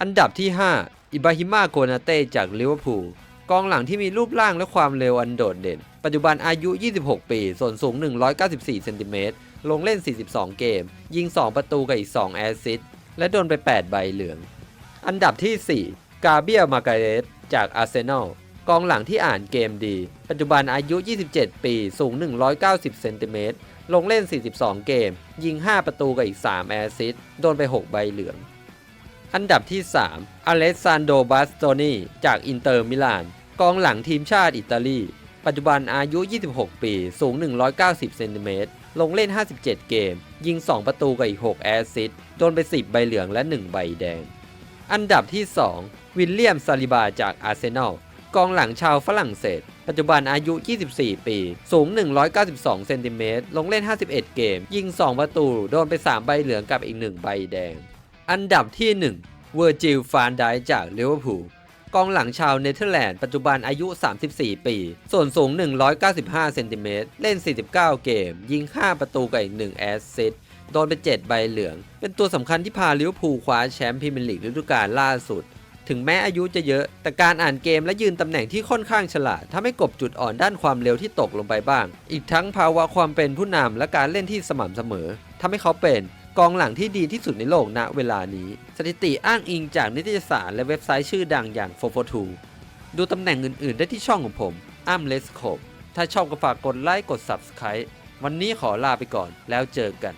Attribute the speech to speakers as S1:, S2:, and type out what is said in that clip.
S1: อันดับที่ 5 อิบราฮิมาโกนาเต้จากลิเวอร์พูลกองหลังที่มีรูปร่างและความเร็วอันโดดเด่น ปัจจุบันอายุ 26 ปี ส่วนสูง 194 เซนติเมตร ลงเล่น 42 เกม ยิง 2 ประตูกับอีก 2 แอสซิสต์และโดนไป 8 ใบเหลือง อันดับที่ 4 กาเบียมาการเรสจากอาร์เซนอล กองหลังที่อ่านเกมดี ปัจจุบันอายุ 27 ปี สูง 190 เซนติเมตร ลงเล่น 42 เกม ยิง 5 ประตูกับอีก 3 แอสซิสต์ โดนไป 6 ใบเหลือง อันดับที่ 3 อเลสซานโดบาสโตนีจากอินเตอร์มิลาน กองหลังทีมชาติอิตาลี ปัจจุบันอายุ 26 ปี สูง 190 เซนติเมตร ลงเล่น 57 เกม ยิง 2 ประตูกับอีก 6 แอสซิสต์โดนไป 10 ใบเหลืองและ 1 ใบแดง อันดับที่ 2 วิลเลียมซาลิบาจากอาร์เซนอล กองหลังชาวฝรั่งเศส ปัจจุบันอายุ 24 ปี สูง 192 เซนติเมตร ลงเล่น 51 เกม ยิง 2 ประตู โดนไป 3 ใบเหลืองกับอีก 1 ใบแดง อันดับที่ 1 เวอร์จิลฟานไดจากลิเวอร์พูลกองหลังชาวเนเธอร์แลนด์ปัจจุบันอายุ 34 ปี ส่วนสูง 195 เซนติเมตร เล่น 49 เกม ยิง 5 ประตูกับอีก 1 แอสซิสต์โดนไป 7 ใบเหลือง เป็นตัวสำคัญที่พาลิเวอร์พูลคว้าแชมป์พรีเมียร์ลีกฤดูกาลล่าสุด ถึงแม้อายุจะเยอะ แต่การอ่านเกมและยืนตำแหน่งที่ค่อนข้างฉลาดทำให้กบจุดอ่อนด้านความเร็วที่ตกลงไปบ้าง อีกทั้งภาวะความเป็นผู้นำและการเล่นที่สม่ำเสมอทำให้เขาเป็น กองหลังที่ดีที่สุดในโลกณเวลานี้ สถิติอ้างอิงจากนิตยสารและเว็บไซต์ชื่อดังอย่าง 442 ดูตำแหน่งอื่น ๆ ได้ที่ช่องของผมอ้ำเลสโคถ้าชอบก็ฝากกดไลค์กด Subscribe วันนี้ขอลาไปก่อนแล้วเจอกัน